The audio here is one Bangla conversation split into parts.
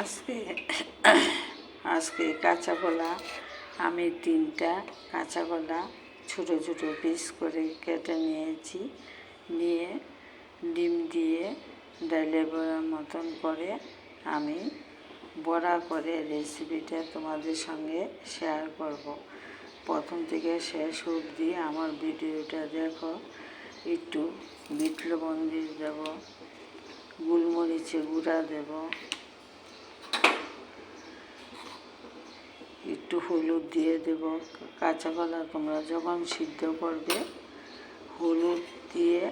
আজকে আজকে কাঁচা কলা আমি তিনটা কাঁচা কলা ছোটো ছোটো পিস করে কেটে নিয়েছি। নিয়ে ডিম দিয়ে ডাইলে বড়ার মতন করে আমি বড়া করে রেসিপিটা তোমাদের সঙ্গে শেয়ার করব। প্রথম থেকে শেষ অবধি আমার ভিডিওটা দেখো। একটু বিট লবণ দিয়ে দেবো গুঁড়া দেবো। একটু হলুদ দিয়ে দেব। কাঁচা কলা তোমরা যখন সিদ্ধ করবে, হলুদ দিয়ে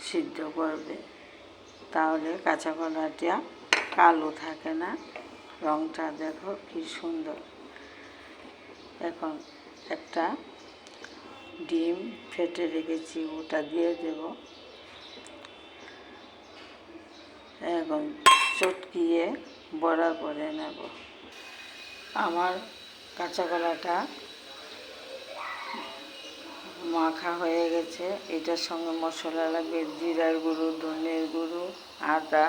সিদ্ধ করবে। তাহলে কাঁচা কলাটা কালো থাকে না, রংটা দেখো কি সুন্দর। এখন একটা ডিম ফেটে রেখেছি, ওটা দিয়ে দেব। এবং চটকিয়ে বড়া করে নেব। আমার কাঁচা কলাটা মাখা হয়ে গেছে। এটার সঙ্গে মশলা লাগবে জিরার গুঁড়ো, ধনের গুঁড়ো, আদা,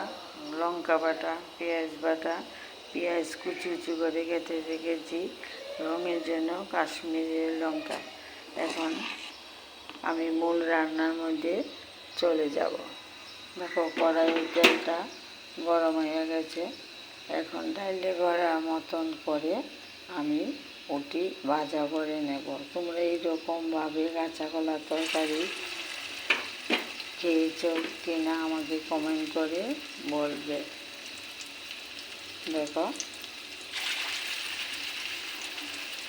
লঙ্কা বাটা, পেঁয়াজ বাটা, পেঁয়াজ কুচি কুচি করে কেটে রেখেছি। রঙের জন্য কাশ্মীরের লঙ্কা। এখন আমি মূল রান্নার মধ্যে চলে যাব। দেখো কড়াইয়ের তেলটা গরম হয়ে গেছে। এখন ডাইলে ভরা মতন করে আমি ওটি ভাজা করে নেব। তোমরা এইরকমভাবে কাঁচা তরকারি খেয়েছ কিনা আমাকে কমেন্ট করে বলবে। দেখো।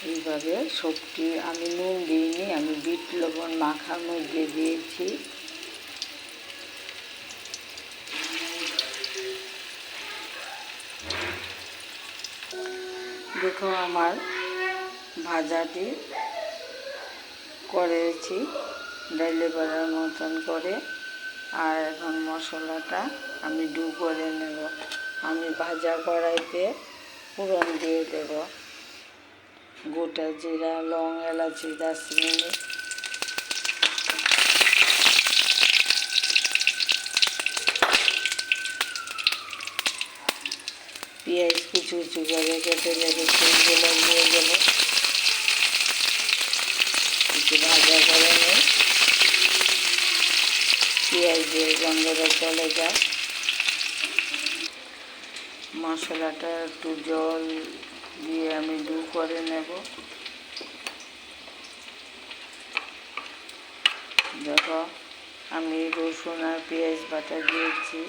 এইভাবে সবটি আমি নুন দিইনি, আমি বিট লবণ মাখার মধ্যে দিয়েছি। দেখো আমার ভাজাটি করেছি ডাইলে বড়ার মতন করে। আর এখন মশলাটা আমি ডু করে নেব। আমি ভাজা কড়াইতে পুরন দিয়ে দেব। গোটা জিরা, লং, এলাচি, দারচিনি পেঁয়াজ কুচু কুচু করে কেটে রেখেছি এগুলো দিয়ে দেবো একটু ভাজা করে নিই। পেঁয়াজের গন্ধটা চলে যায় মশলাটা একটু জল দিয়ে আমি দু করে নেব। দেখো, আমি রসুন আর পেঁয়াজ বাটা দিয়েছি।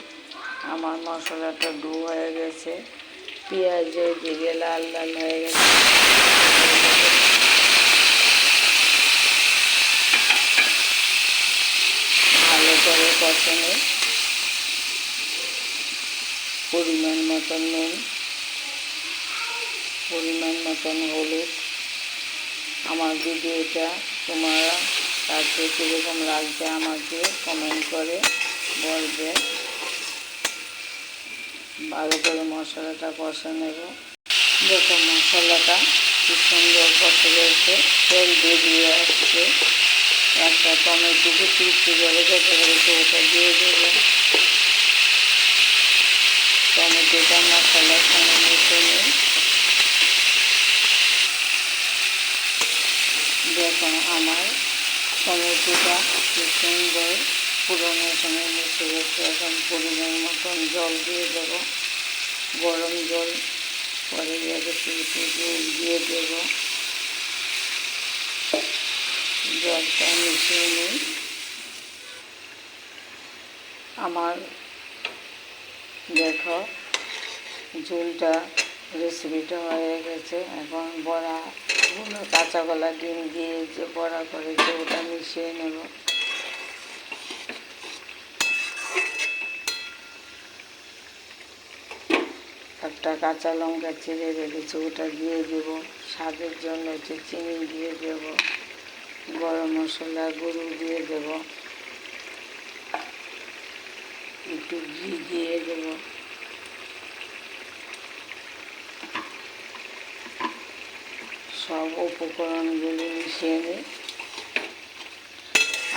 আমার মশলাটা ডু হয়ে গেছে। পেঁয়াজের দিকে লাল লাল হয়ে গেছে। ভালো করে কষানো। পরিমাণ মতন নুন, পরিমাণ মতন হলুদ। আমার ভিডিওটা তোমরা কাছে কীরকম লাগছে আমাকে কমেন্ট করে বলবে। ভালো করে মশলাটা কষে নেব। দেখো মশলাটা কি সুন্দর কষে রয়েছে তেল বেরিয়ে আসছে। একটা টমেটো কুচি করে কেটে রয়েছে ওটা দিয়ে দেবো। টমেটোটা মশলার সঙ্গে মিশে নিই। দেখো আমার টমেটোটা কি সুন্দর। পুরোনোর সঙ্গে মিশে গেছে। এখন পরিমাণ মতন জল দিয়ে দেবো। গরম জল পরে দিয়ে দেবো। জলটা মিশিয়ে নিই। আমার দেখো, ঝোলটা রেসিপিটা হয়ে গেছে। এখন বড়া কাঁচা কলা, ডিম দিয়ে যে বড়া করেছে, ওটা মিশিয়ে নেব একটা কাঁচা লঙ্কা চিড়ে রেখেছি, ওটা দিয়ে দেব। স্বাদের জন্য একটু চিনি দিয়ে দেব, গরম মশলা গরু দিয়ে দেব। একটু ঘি দিয়ে দেব। সব উপকরণগুলি মিশিয়ে নিই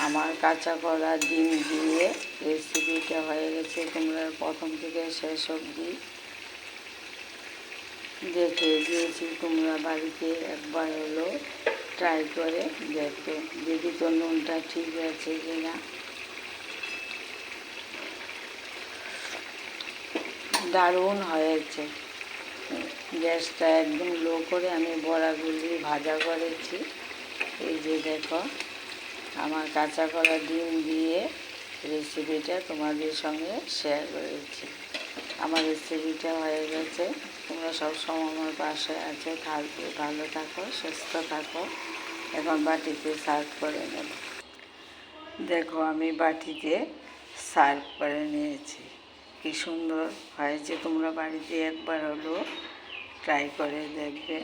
আমার কাঁচা কলা ডিম দিয়ে রেসিপিটা হয়ে গেছে। তোমরা প্রথম থেকে শেষ অবধি দেখে দিয়েছি, তোমরা বাড়িতে একবার হলো ট্রাই করে দেখো, দেখি তো নুনটা ঠিক আছে কিনা। দারুণ হয়েছে। গ্যাসটা একদম লো করে আমি বড়াগুলি ভাজা করেছি। এই যে দেখো, আমার কাঁচা কলা ডিম দিয়ে রেসিপিটা তোমাদের সঙ্গে শেয়ার করেছি। আমার রেসিপিটা হয়ে গেছে। তোমরা সবসময় আমার পাশে আছে থাকবে ভালো থাকো, সুস্থ থাকো। এখন বাটিতে সার্ভ করে নেব। দেখো, আমি বাটিতে সার্ভ করে নিয়েছি। কি সুন্দর হয়েছে, তোমরা বাড়িতে একবার হলো ট্রাই করে দেখবে।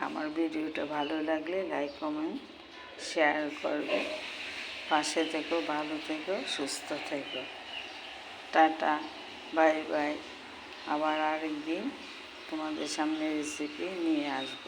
আমার ভিডিওটা ভালো লাগলে লাইক কমেন্ট শেয়ার করবে। পাশে থেকো, ভালো থেকো, সুস্থ থেকো। টাটা। বাই বাই আবার আরেকদিন তোমাদের সামনে রেসিপি নিয়ে আসব।